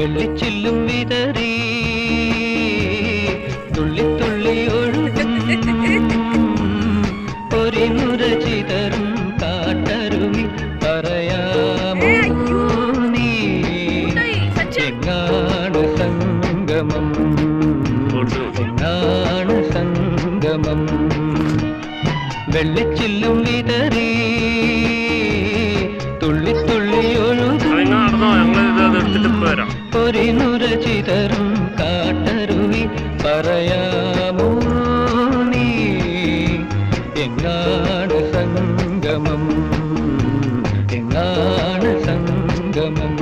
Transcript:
വെള്ളിച്ചില്ലും വിതറി. തുള്ളി തുള്ളി ഒഴുകും. പൊരിനുര ചിതറും കാട്ടരുമി പറയാമോ? നീ എങ്ങാണ് സംഗമം? എങ്ങാണ് സംഗമം? വെള്ളിച്ചില്ലും വിതറി. വരാം പൊരിനുര ചിതറും കാട്ടരുവി പറയാമോ നീ? എങ്ങാണ് സംഗമം? എങ്ങാണ് സംഗമം?